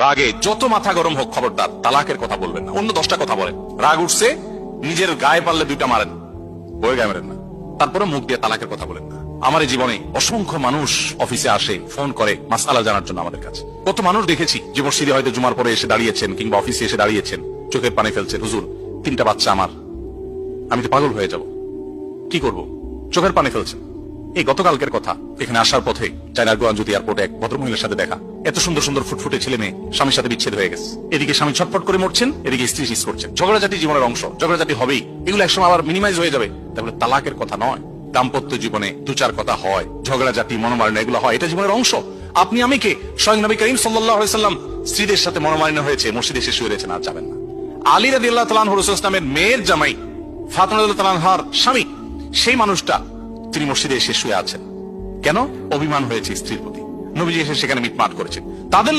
রাগে যত মাথা গরম হোক খবরদার, তালাকের কথা বলবেন না। অন্য দশটা কথা বলেন। রাগ উঠছে, নিজের গায়ে পারলে দুইটা মারেন। বয়ে গায়ে মারেন না। তারপরে মুখ দিয়ে তালাকের কথা বলেন না। আমার জীবনে অসংখ্য মানুষ অফিসে আসে, ফোন করে মাসালা জানার জন্য আমাদের কাছে। কত মানুষ দেখেছি যে মসজিদে হয়তো জুমার পরে এসে দাঁড়িয়েছেন কিংবা অফিসে এসে দাঁড়িয়েছেন, চোখের পানি ফেলছেন, হুজুর, তিনটা বাচ্চা আমার। আমি তো পাগল হয়ে যাব। কি করব? চোখের পানি ফেলছেন। এই গতকালকের কথা। এখানে আসার পথে চায়নার গোয়াঞ্জুতি এয়ারপোর্টে এক ভদ্রমহিলার সাথে দেখা। এত সুন্দর সুন্দর ফুটফুটে ছেলে মেয়ে স্বামীর সাথে বিচ্ছেদ হয়ে গেছে। এদিকে স্বামী ছটফট করে মরছেন, এদিকে স্ত্রী শিস করছেন। ঝগড়াঝাটি জীবনের অংশ, ঝগড়াঝাটি হবেই। এগুলো একসময় আবার মিনিমাইজ হয়ে যাবে। তাহলে তালাকের কথা নয়। দাম্পত্য জীবনে দু চার কথা হয়, ঝগড়াঝাটি, মনোমালিন্য এগুলো হয়। এটা জীবনের অংশ। আপনি আমি কে? স্বয়ং নবী করিম সাল্লাম স্ত্রীদের সাথে মনোমালিন্য হয়েছে, মসজিদে এসে শুয়ে রয়েছেন, আর যাবেন না। আলী রাদি আল্লাহ তালান হরুস ইসলামের মেয়ের জামাই ফাতনুল্লাহ তালানহার স্বামী। সেই মানুষটা তিনি মসজিদে এসে শুয়ে আছেন। কেন? অভিমান হয়েছে স্ত্রীর প্রতি। নবীজি এসে সেখানে মিটমাট করেছেন। তাদের